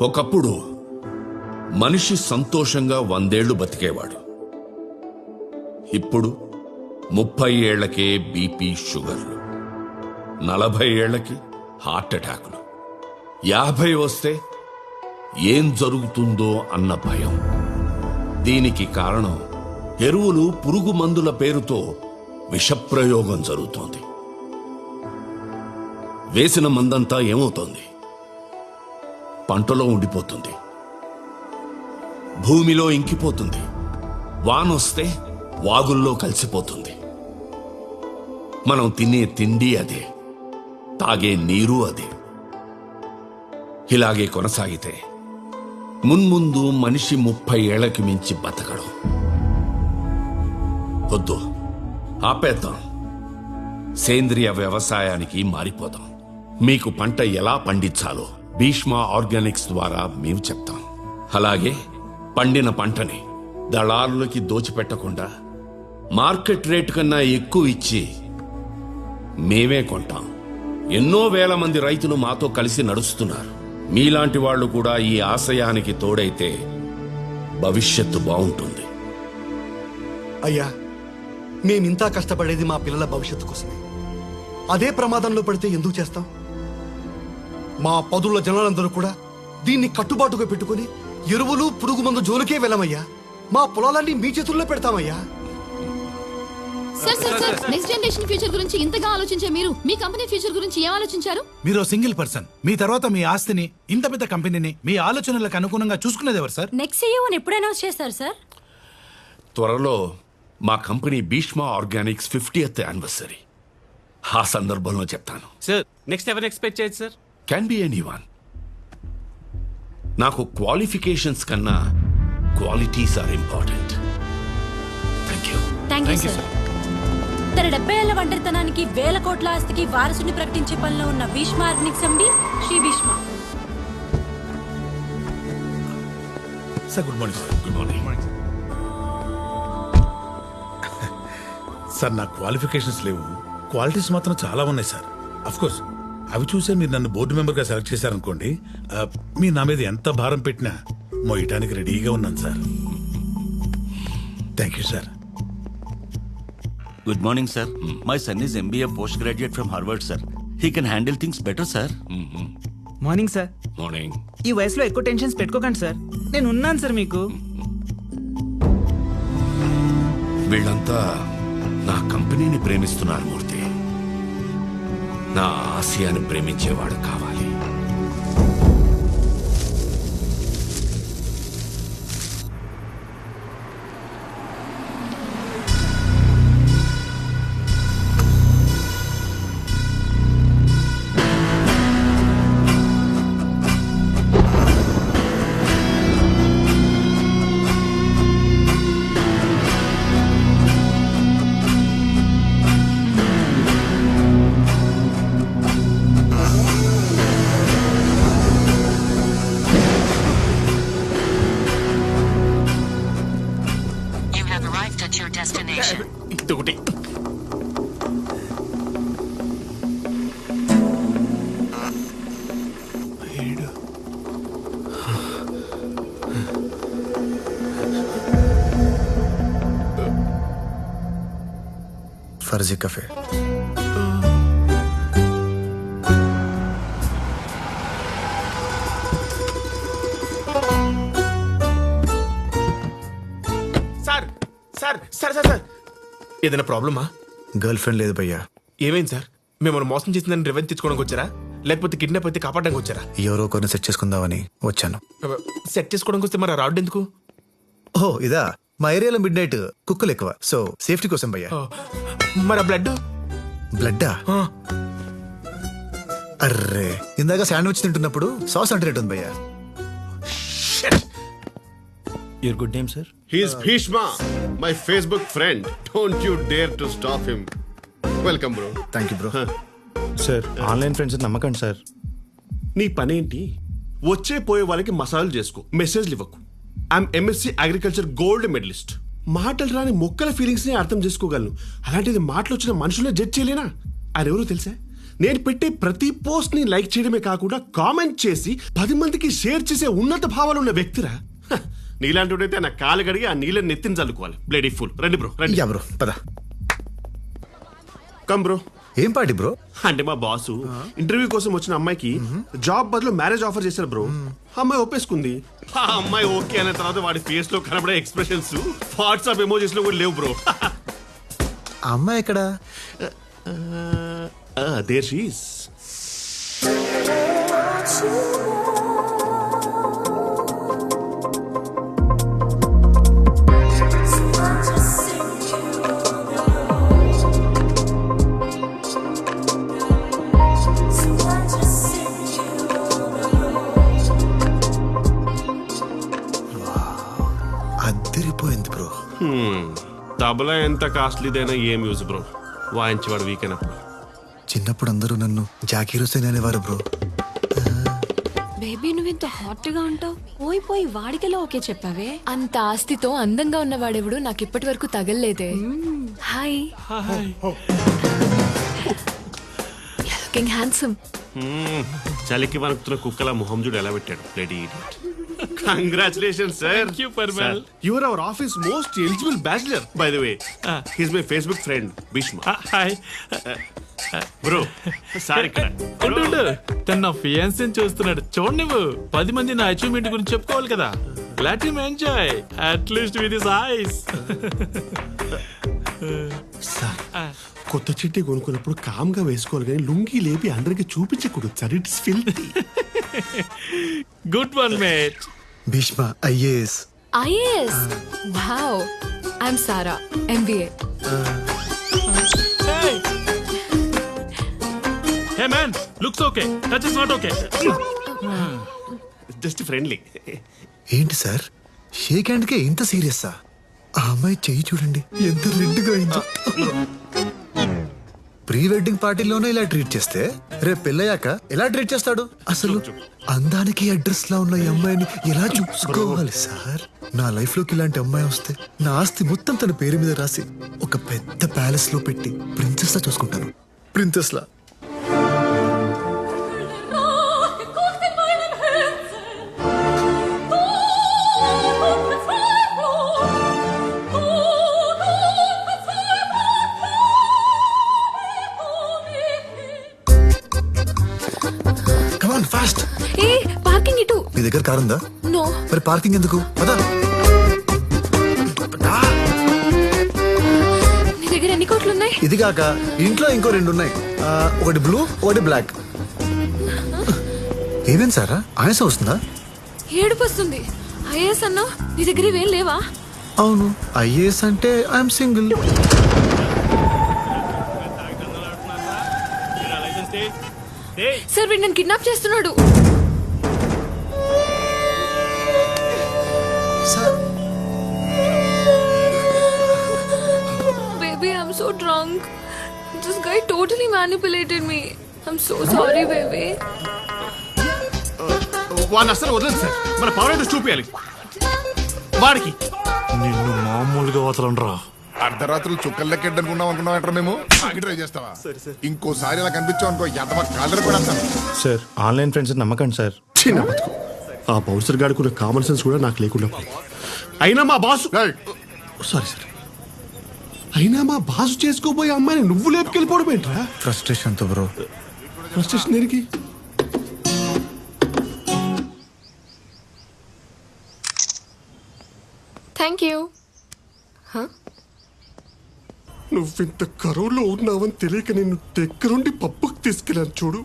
ఒకప్పుడు మనిషి సంతోషంగా వందేళ్ళు బతికేవాడు. ఇప్పుడు ముప్పై ఏళ్ళకే బీపీ షుగర్లు నలభై ఏళ్ళకి హార్ట్ అటాకులు. యాభై వస్తే ఏం జరుగుతుందో అన్న భయం. దీనికి కారణం ఎరువులు పురుగు మందుల పేరుతో విషప్రయోగం జరుగుతోంది. వేసిన మందంతా ఏమవుతోంది? పంటలో ఉండిపోతుంది. భూమిలో ఇంకిపోతుంది. వానొస్తే వాగుల్లో కలిసిపోతుంది. మనం తినే తిండి అదే. తాగే నీరు అదే. ఇలాగే కొనసాగితే మున్ముందు మనిషి ముప్పై ఏళ్ళకి మించి బతకడం. వద్దు. ఆపేద్దాం. సేంద్రియ వ్యవసాయానికి మారిపోదాం. మీకు పంట ఎలా పండించాలో. భీష్మ ఆర్గానిక్స్ ద్వారా మేము చెప్తాం. అలాగే పండిన పంటని దళారులకి దోచిపెట్టకుండా మార్కెట్ రేటు కన్నా ఎక్కువ ఇచ్చి మేమే కొంటాం. ఎన్నో వేల మంది రైతులు మాతో కలిసి నడుస్తున్నారు. మీలాంటి వాళ్ళు కూడా ఈ ఆశయానికి తోడైతే భవిష్యత్తు బాగుంటుంది. అయ్యా మేమింతా కష్టపడేది మా పిల్లల భవిష్యత్తు కోసమే. అదే ప్రమాదంలో పడితే ఎందుకు చేస్తాం? మా పదుల జనాలందరూ కూడా దీన్ని కట్టుబాటుగా పెట్టుకుని ఎరువులు పురుగు మందు జోలికే వెళ్ళమయ్యా. మా పొలాలన్నీ మీ చేతుల్లో పెడతామయ్యా. Sir sir sir next generation future గురించి ఇంతగా ఆలోచించే మీరు మీ కంపెనీ ఫ్యూచర్ గురించి ఏం ఆలోచించారు? మీరు సింగిల్ పర్సన్. మీ తర్వాత మీ ఆస్తిని ఇంత పెద్ద కంపెనీని మీ ఆలోచనలకు అనుగుణంగా చూసుకునేది ఎవరు సార్? నెక్స్ట్ సీఈఓని ఎప్పుడు అనౌన్స్ చేస్తారు సార్? త్వరలో మా company Bheeshma organics fiftieth anniversary ఆ సందర్భంలో చెప్తాను. సార్ నెక్స్ట్ ఎవరు ఎక్స్పెక్ట్ చేయొచ్చు sir? Can be any one నాకు క్వాలిఫికేషన్స్ కన్నా qualities are important thank you thank you sir తన డెబ్బై ఏళ్ళ ఒంటరితనానికి వేల కోట్ల ఆస్తికి వారసుని ప్రకటించే పనిలో ఉన్న Bheeshma organics MD Shri Bheeshma. Sir good morning sir good morning sir నా క్వాలిఫికేషన్స్ లేవు. క్వాలిటీస్ మాత్రం చాలా ఉన్నాయి సార్ అఫ్ కోర్స్ అవి చూసే మీరు నన్ను బోర్డు మెంబర్గా సెలెక్ట్ చేశారనుకోండి ఆ, మీరు నా మీద ఎంత భారం పెట్టినా మోయటానికి రెడీగా ఉన్నాను sir. Thank you sir Good morning, sir. My son is MBA postgraduate from Harvard, sir. He can handle things better, sir. Morning sir morning ఈ వయసులో ఎక్కువ టెన్షన్స్ పెట్టుకోకండి సార్ నేను ఉన్నాను సార్ మీకు వీళ్ళంతా నా కంపెనీని ప్రేమిస్తున్నారు మూర్తి. నా ఆశయాన్ని ప్రేమించేవాడు కావాలి. Destination. ఇదొకటి ఫర్జీ కఫే ఏదైనా ప్రాబ్లమా? గర్ల్ ఫ్రెండ్ లేదు భయ్యా. ఏమైంది సార్? మిమ్మల్ని మోసం చేసిందని రివెంజ్ తెచ్చుకోవడానికి వచ్చారా? లేకపోతే కిడ్నాప్ అయితే కాపాడడానికి వచ్చారా? ఎవరో ఒకరిని సెట్ చేసుకుందామని వచ్చాను. సెట్ చేసుకోవడానికి వస్తే మరి రాడ్ ఎందుకు? ఓ ఇదా. మా ఏరియాలో మిడ్ నైట్ కుక్కలు ఎక్కువ. సో సేఫ్టీ కోసం భయ్యా. మరి బ్లడ్? బ్లడ్డా? అర్రే ఇందాక శాండ్విచ్ తింటున్నప్పుడు సాస్ అంటున్నట్టుంది భయ్యా. Your good name, sir? He's Bhishma, my Facebook friend. Don't you dare to stop him. Welcome, bro. Thank you bro sir online friends నమ్మకండి సార్ నీ పనేంటి? వచ్చే పోయే వాళ్ళకి మసాలాలు చేసుకో మెసేజ్లు ఇవ్వకు. I'm MSc agriculture gold medalist మాటలు రాని మొక్కల ఫీలింగ్స్ని అర్థం చేసుకోగలను. అలాంటిది మాటలు వచ్చిన మనుషులే జడ్జ్ చేయలేనా? ఆయన ఎవరో తెలుసా? నేను పెట్టే ప్రతి పోస్ట్ని లైక్ చేయడమే కాకుండా కామెంట్ చేసి పది మందికి షేర్ చేసే ఉన్నత భావాలు ఉన్న వ్యక్తిరా హ, నీలాంటి నా కాలు గడిగి ఆ నీళ్ళని నెత్తిని చల్లుకోవాలి. బ్లేడీ ఫుల్ రండి బ్రో రండి. యా బ్రో పద. కమ్ బ్రో ఏం పార్టీ బ్రో అంటే మా బాసు ఇంటర్వ్యూ కోసం వచ్చిన అమ్మాయికి జాబ్ బదులు మ్యారేజ్ ఆఫర్ చేశారు బ్రో అమ్మాయి ఒప్పేసుకుంది. ఆ అమ్మాయి ఓకే అనే తర్వాత వాడి ఫేస్లో కనబడే ఎక్స్ప్రెషన్స్ వాట్సాప్ ఎమోజీస్లో కూడా లేవు బ్రో ఆ అమ్మాయి ఎక్కడ? దేర్ షీస్ తబలా ఎంత కాస్ట్లీదైనా ఏం యూజ్ బ్రో వాయించేవాడు వీక్ అయినప్పుడు. చిన్నప్పుడు అందరూ నన్ను జాకీ హుసేన్ అనేవారు బ్రో బేబీ నువ్వు ఇంత హాట్గా ఉంటావు. పోయి పోయి వాడికెలా ఓకే చెప్పావే? అంత ఆస్తితో అందంగా ఉన్నవాడెవడు నాకు ఇప్పటి వరకు తగలలేదే. హాయ్ లుకింగ్ హ్యాండ్సమ్ చలికి వణుకుతున్న కుక్కల మొహం చూడు ఎలా పెట్టాడు. Lady congratulation sir your our office most eligible bachelor by the way his my Facebook friend Bheeshma hi bro sir ఇక్కడ ఉండు. తను నా ఫియాన్సీ చూస్తున్నాడు. చూడండి నువ్వు. పది మంది నా అచీవ్మెంట్ గురించి చెప్పుకోవాలి కదా. Let him enjoy at least with his eyes sir కొత్త చిట్టి కొనుక్కున్నప్పుడు కామ్గా వేసుకోవాలి కానీ లుంగి లేపి అందరికి చూపించకూడదు sir it's filthy good one mate Bheeshma IAS. IAS? Wow. I'm Sara MBA hey man looks okay touch is not okay just friendly ఏంటి sir? Shake హ్యాండ్కే ఇంత సీరియస్సా? ఆ అమ్మాయి చెయ్యి చూడండి. ఎంత రెడ్గా అయిందో. ప్రీ వెడ్డింగ్ పార్టీలోనే ఇలా ట్రీట్ చేస్తే రేపు పెళ్ళయ్యాక ఎలా ట్రీట్ చేస్తాడు? అసలు అందానికి అడ్రస్ లా ఉన్న ఈ అమ్మాయిని ఎలా చూసుకోవాలి సార్? నా లైఫ్లోకి ఇలాంటి అమ్మాయి వస్తే నా ఆస్తి మొత్తం తన పేరు మీద రాసి ఒక పెద్ద ప్యాలెస్లో పెట్టి ప్రిన్సెస్ లా చూసుకుంటాను. ప్రిన్సెస్ లా కార్ ఉందా నో. మరి పార్కింగ్ ఎందుకు? పదా. నీ దగ్గర ఎన్ని కోట్లు ఉన్నాయి ఇది కాక ఇంట్లో ఇంకో రెండు ఉన్నాయి ఆ, ఒకటి బ్లూ ఒకటి బ్లాక్. ఏమేం సారా? ఆయాసం వస్తుందా? ఏడుపు వస్తుంది ఐఏఎస్ అన్నా నీ దగ్గర ఇవేం లేవా? అవును ఐఏఎస్ అంటే ఐఎమ్ సింగిల్. సార్ వీడు నన్ను కిడ్నాప్ చేస్తున్నాడు. Drunk. This guy totally manipulated me. I'm so sorry, baby. వాడిని అసలు వదలదు సార్. మన పవర్ ఏంటో చూపించాలి వాడికి. నిన్ను మామూలుగా వదలండ్రా. అర్ధరాత్రులు చుక్కలు లెక్కెట్టనుకున్నాం అనుకున్నాం అంటారా మేము? ఆగి ట్రై చేస్తావా? ఇంకోసారి ఇలా కనిపించాం అనుకో ఎంత కాలర్ కూడా సార్ ఆన్లైన్ ఫ్రెండ్స్ నమ్మకండి సార్. చిన్న బతుకు. ఆ బౌన్సర్ గాడుకున్న కామన్ సెన్స్ కూడా నాకు లేకుండా పోయింది. అయినా మా బాసు. Sorry sir. అయినా మా బాసు చేసుకోబోయే అమ్మాయిని నువ్వు లేపుకెళ్ళిపోవడం ఏంట్రా? ఫ్రస్ట్రేషన్తో బ్రో ఫ్రస్ట్రేషన్ దేనికి you. Huh? నువ్వింత కరువులో ఉన్నావని తెలియక నేను దగ్గరుండి పప్పుకు తీసుకెళ్ళాను చూడు.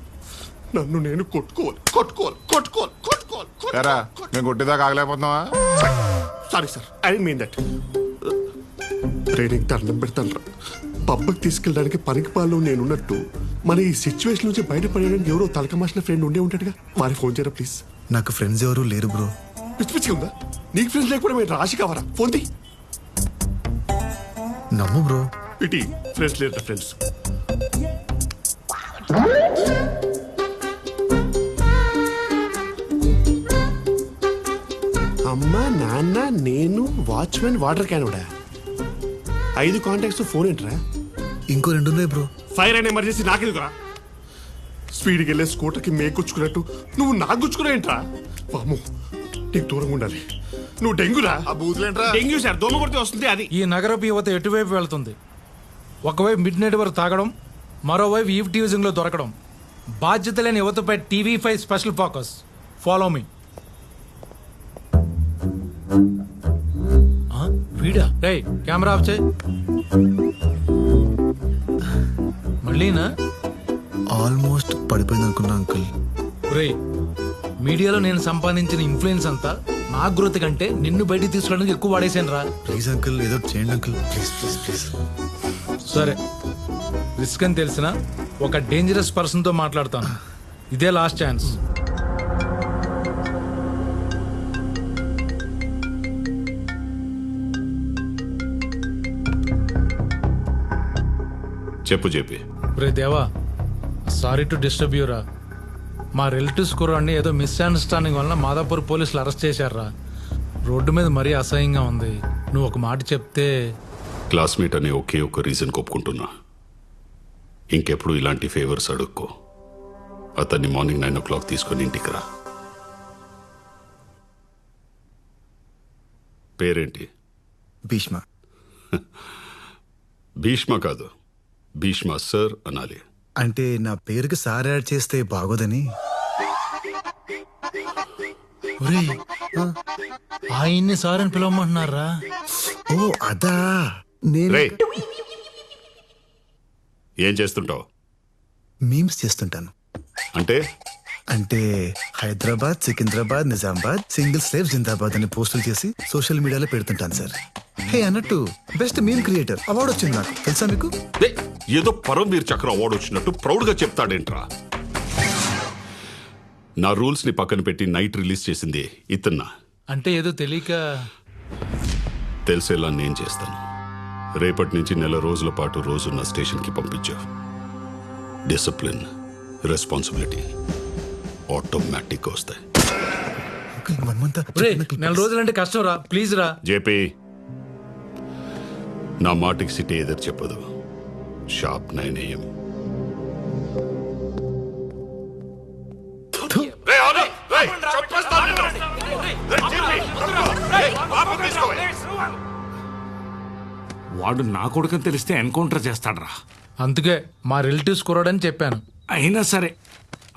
నన్ను నేను కొట్టుకోవాలి కొట్టుకోవాలి కొట్టుకోవాలి కొట్టుకోవాలి మేము కొట్టేదాకా ఆగలేకపోతున్నావా? Sorry sir I mean that training దండం పెడతాను పబ్బకి తీసుకెళ్ళడానికి పనికి పాలు నేనున్నట్టు మన ఈ సిచ్యువేషన్ నుంచి బయటపడడానికి ఎవరో తలకమాసిన ఫ్రెండ్ ఉండే ఉంటాడుగా. వారి ఫోన్ చేయరా ప్లీజ్ నాకు ఫ్రెండ్స్ ఎవరు లేరు బ్రో. పిచ్చి పిచ్చిగా ఉందా? నీకు ఫ్రెండ్స్ లేకపోతే మేము రాశి కావరా ఫోన్ తీ. నమ్ము బ్రో. పిటి ఫ్రెండ్స్ లేరు ఫ్రెండ్స్ అమ్మ నాన్న నేను వాచ్మెన్ వాటర్ క్యాన్ కూడా ఐదు కాంటాక్ట్స్ ఫోన్ ఏంట్రా ఇంకో రెండు ఉన్నాయి బ్రో. ఫైర్ అండ్ ఎమర్జెన్సీ నాకెందుకురా? స్పీడ్కి వెళ్ళే స్కూటర్కి మేకొచ్చుకున్నట్టు నువ్వు నాకు గుచ్చుకునేంట్రా వాము నీకు దూరంగా ఉండాలి. నువ్వు డెంగ్యూరా డెంగ్యూ సార్ దోమ కొడితే వస్తుంది అది. ఈ నగరపు యువత ఎటువైపు వెళ్తుంది? ఒకవైపు మిడ్ నైట్ వరకు తాగడం మరోవైపు ఈవ్ టీవిజింగ్లో దొరకడం. బాధ్యత లేని యువతపై TV five special focus. Follow మీ వీడా? రే కెమెరా ఆఫ్ చేయి. మళ్ళీనా? ఆల్మోస్ట్ పడిపోయింది అనుకున్నా అంకుల్. రే మీడియాలో నేను సంపాదించిన ఇన్ఫ్లుయెన్స్ అంతా నా గ్రోత్ కంటే నిన్ను బయటికి తీసుకోవడానికి ఎక్కువ వాడేసాను రా. ప్లీజ్ అంకుల్ ఏదో చేయండి అంకుల్. Please please please. సరే. రిస్క్ అని తెలిసిన ఒక డేంజరస్ పర్సన్తో మాట్లాడతాను. ఇదే లాస్ట్ ఛాన్స్ చెప్పు చెప్పి రే దేవా సారీ టు డిస్టర్బ్ యూరా. మా రిలేటివ్స్ కుర్రాన్ని ఏదో మిస్అండర్స్టాండింగ్ వలన మాదాపూర్ పోలీసులు అరెస్ట్ చేశారా. రోడ్డు మీద మరీ అసహ్యంగా ఉంది. నువ్వు ఒక మాట చెప్తే క్లాస్మేట్ అనే ఒకే ఒక రీజన్ ఒప్పుకుంటున్నా ఇంకెప్పుడు ఇలాంటి ఫేవర్స్ అడుక్కో. అతన్ని మార్నింగ్ నైన్ ఓ క్లాక్ తీసుకొని ఇంటికి రా. పేరేంటి? భీష్మ. భీష్మ కాదు. భీష్మ సర్ అనాలి. అంటే నా పేరుకి సార్ యాడ్ చేస్తే బాగోదని. ఒరేయ్, ఆయన్ని సార్ అని పిలవమంటున్నారా? ఓ అదా. నేను ఏం చేస్తుంటావు? మీమ్స్ చేస్తుంటాను. అంటే? అంటే హైదరాబాద్ సికింద్రాబాద్ నిజామాబాద్ సింగిల్ స్లేవ్ జిందాబాద్ అని పోస్టులు చేసి సోషల్ మీడియాలో పెడుతుంటాను సార్. హే అన్నట్టు బెస్ట్ మీమ్ క్రియేటర్ అవార్డు వచ్చింది నాకు. తెలుసా మీకు? ఏదో పరమవీర్ చక్ర అవార్డు వచ్చినట్టు ప్రౌడ్గా చెప్తాడేంట్రా? నా రూల్స్ని పక్కన పెట్టి నైట్ రిలీజ్ చేసింది ఇతన్నా. అంటే ఏదో తెలియక తెలిసేలా నేను చేస్తాను. రేపటి నుంచి నెల రోజుల పాటు రోజు నా స్టేషన్కి పంపించావు. డిసిప్లిన్ రెస్పాన్సిబిలిటీ ఆటోమేటిక్గా వస్తాయి. అంకుల్ మనమంతా రే నెల రోజులంటే కష్టం రా. ప్లీజ్ రా. జేపీ నా మాటికి సిటీ ఎదురు చెప్పదు. Shop nine AM. వాడు నా కొడుకని తెలిస్తే ఎన్కౌంటర్ చేస్తాడ్రా. అందుకే మా రిలేటివ్స్ కుర్రాడని చెప్పాను. అయినా సరే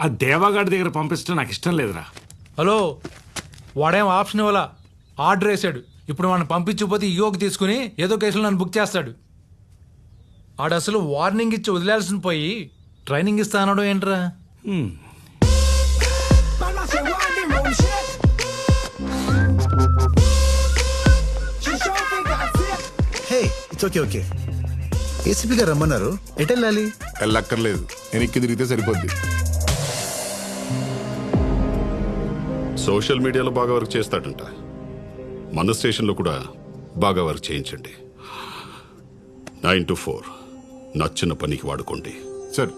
ఆ దేవాగాడి దగ్గర పంపిస్తే నాకు ఇష్టం లేదురా. హలో వాడేం ఆప్షన్ ఇవ్వాల? ఆర్డర్ వేసాడు. ఇప్పుడు మనం పంపించకపోతే ఈగోకి తీసుకుని ఏదో కేసులో నన్ను బుక్ చేస్తాడు. ఆడు అసలు వార్నింగ్ ఇచ్చి వదిలేయాల్సిన పోయి ట్రైనింగ్ ఇస్తా అనడం ఏంట్రా? Hey it's okay okay ACP గారు రమ్మన్నారు. ఎటు వెళ్ళాలి వెళ్ళక్కర్లేదు వెనక్కి తిరిగితే సరిపోద్ది. సోషల్ మీడియాలో బాగా వర్క్ చేస్తాడంట. మన స్టేషన్లో కూడా బాగా వర్క్ చేయించండి. నైన్ టు ఫోర్ నచ్చిన పనికి వాడుకోండి. సార్.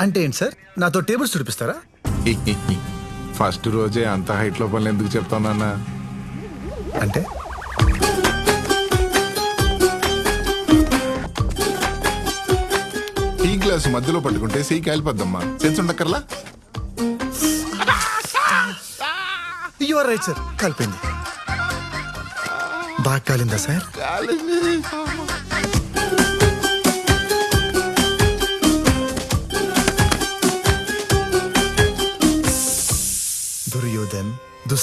అంటే ఏంటి సార్? నాతో టేబుల్స్ చూపిస్తారా? ఫస్ట్ రోజే అంత హైట్లో పనులు ఎందుకు చెప్తానన్నా అంటే? టీ గ్లాస్ మధ్యలో పట్టుకుంటే సీ కాలిపోద్దమ్మా సెన్స్ ఉండక్కర్లా? యు ఆర్ రైట్ సార్ కలిపింది బాగా కాలిందా సార్? దుర్యోధన్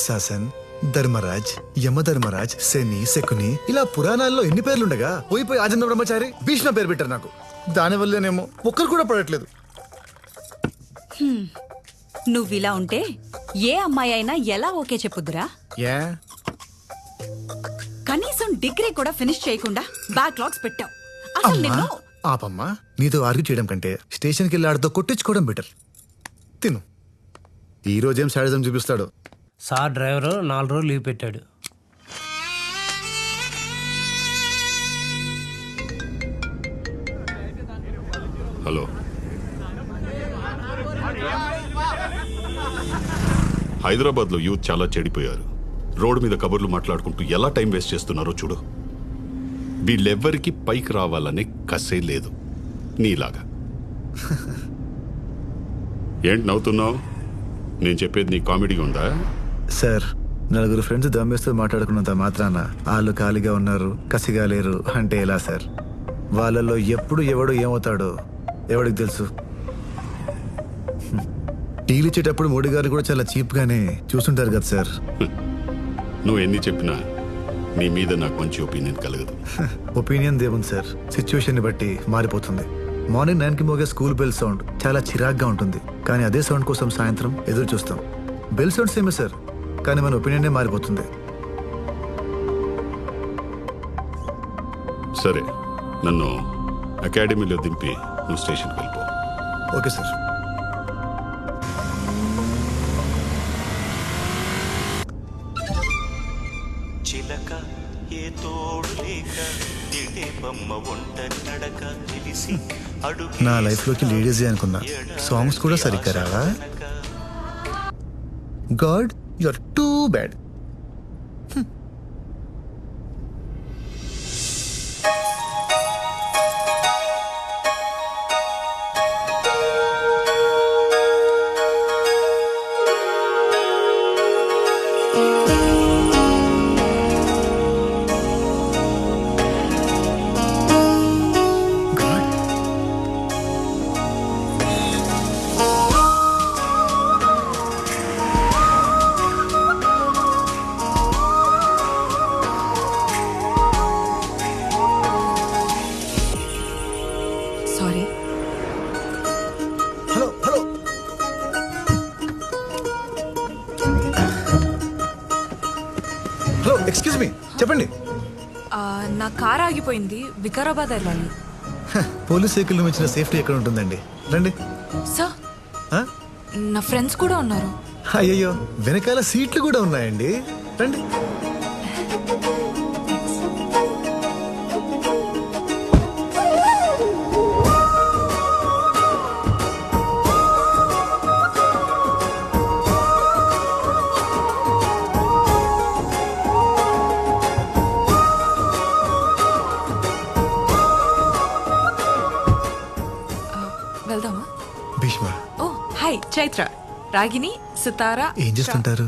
దుశ్శాసన్ ధర్మరాజ్ యమధర్మరాజ్ శని శకుని ఇలా పురాణాల్లో ఎన్ని పేర్లుండగా? పోయిపోయి ఆజంద బ్రహ్మచారి భీష్మ పేరు పెట్టారు నాకు. దానివల్లనేమో ఒక్కరు కూడా పడట్లేదు. నువ్విలా ఉంటే ఏ అమ్మాయి అయినా ఎలా ఓకే చెప్పుద్దురా? ఏ? కనీసం డిగ్రీ కూడా ఫినిష్ చేయకుండా బ్యాక్లాగ్స్ పెట్టావు. అసలు అమ్మా నిన్ను ఆపమ్మా. నీతో ఆర్గ్యూ చేయడం కంటే స్టేషన్కి వెళ్ళి ఆడితో కొట్టించుకోవడం బెటర్. తిను. ఈ రోజేం సాడిజం చూపిస్తాడు? సార్ డ్రైవరు నాలుగు రోజులు లీవ్ పెట్టాడు. హలో. హైదరాబాద్లో యూత్ చాలా చెడిపోయారు. రోడ్డు మీద కబుర్లు మాట్లాడుకుంటూ ఎలా టైం వేస్ట్ చేస్తున్నారో చూడు. వీళ్ళెవ్వరికి పైకి రావాలనే కసే లేదు. నీలాగా. ఏంటి నవ్వుతున్నావు? నేను చెప్పేది నీ కామెడీగా ఉందా? సార్ నలుగురు ఫ్రెండ్స్ దమ్మేస్తూ మాట్లాడుకున్నంత మాత్రాన వాళ్ళు ఖాళీగా ఉన్నారు కసిగా లేరు అంటే ఎలా సార్? వాళ్ళల్లో ఎప్పుడు ఎవడు ఏమవుతాడో ఎవడికి తెలుసు. టీలు ఇచ్చేటప్పుడు మోడీ గారు కూడా చాలా చీప్గానే చూస్తుంటారు కదా సార్. నువ్వు ఎన్ని చెప్పినా నీ మీద నాకు మంచి ఒపీనియన్ కలగదు. ఒపీనియన్ దేవుంది సార్ సిచ్యువేషన్ బట్టి మారిపోతుంది. మార్నింగ్ నైన్కి మోగే స్కూల్ బెల్ సౌండ్ చాలా చిరాగ్గా ఉంటుంది. కానీ అదే సౌండ్ కోసం సాయంత్రం ఎదురు చూస్తాం. బెల్ సౌండ్ సేమే సార్? కానీ మన ఒపీనియన్ మారిపోతుంది. సరే నన్ను అకాడమీలో దింపి నువ్వు స్టేషన్కి వెళ్ళిపో. Okay sir. చిలక ఏ తోడు లేక నడక తెలిసి అడుగు నా లైఫ్లోకి లేడీజే అనుకున్నా. సాంగ్స్ కూడా సరిగ్గా రావా? గాడ్ యు ఆర్ టూ ఆగిపోయింది వికారాబాద్ వెళ్ళాలి. పోలీస్ వెహికల్ ఇచ్చిన సేఫ్టీ ఎక్కడ ఉంటుందండి? రండి. సార్? నా ఫ్రెండ్స్ కూడా ఉన్నారు. అయ్యయ్యో వెనకాల సీట్లు కూడా ఉన్నాయండి. రండి. చైత్ర రాగిని సుతారా ఏం చేస్తుంటారు?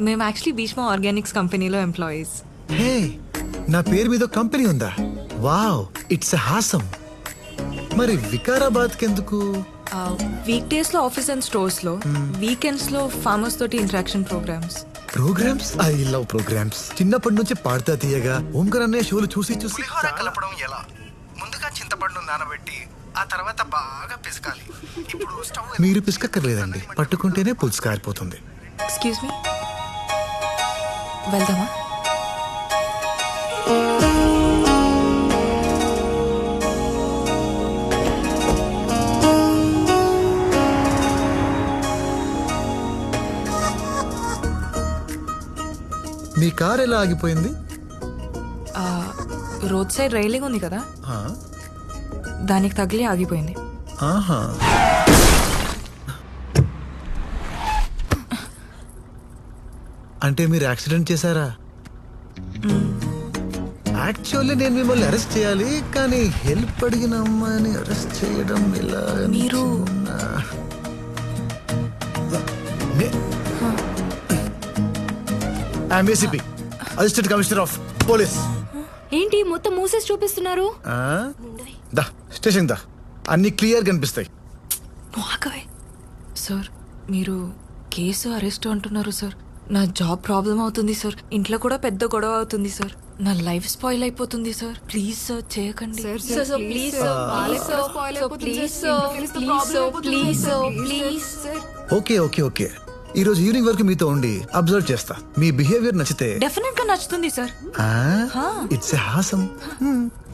మేము యాక్చువల్లీ భీష్మ ఆర్గానిక్స్ కంపెనీలో ఎంప్లాయీస్ హే నా పేరు మీద కంపెనీ ఉందా? వావ్ ఇట్స్ హాసం మరి వికారాబాద్ కెందుకు వీక్ డేస్లో ఆఫీస్ అండ్ స్టోర్స్లో వీకెండ్స్లో ఫార్మర్స్ తోటి interaction programmes programmes I love programmes చిన్నప్పటి నుంచి పాడతా తీయగా ఓంకర్ అనే షోలు చూసి చూసి కలపడం ఎలా? ముందుగా చింతపండు నానబెట్టి ఆ తర్వాత బాగా పిసకాలి. ఇప్పుడు మీరు పిసకక్కర్లేదండి. పట్టుకుంటేనే పులుసు కారిపోతుంది. ఎక్స్క్యూజ్ మీ వెళ్దామా? మీ కార్ ఎలా ఆగిపోయింది? రోడ్ సైడ్ రైలింగ్ ఉంది కదా? ఆ, దానికి తగిలి ఆగిపోయింది. ఆహా. అంటే మీరు యాక్సిడెంట్ చేశారా? యాక్చువల్లీ నేను మిమ్మల్ని అరెస్ట్ చేయాలి కానీ హెల్ప్ అడిగిన అమ్మాయిని అరెస్ట్ చేయడం ఎలా మీరు ACP assistant commissioner of police. ఏంటి మొత్తం మూసేసి చూపిస్తున్నారు? దా స్టేషన్ దా. అన్ని క్లియర్ కనిపిస్తాయి. ఆగవే సార్ మీరు కేసు అరెస్ట్ అంటున్నారు సార్. నా జాబ్ ప్రాబ్లం అవుతుంది సార్. ఇంట్లో కూడా పెద్ద గొడవ అవుతుంది సార్. నా లైఫ్ స్పాయిల్ అయిపోతుంది సార్. ప్లీజ్ సార్ చేయకండి. Okay okay okay. ఈ రోజు ఈవినింగ్ వరకు మీతో ఉండి అబ్జర్వ్ చేస్తా. మీ బిహేవియర్ నచ్చితే డెఫినెట్గా నచ్చుతుంది సార్. ఇట్స్ హాసం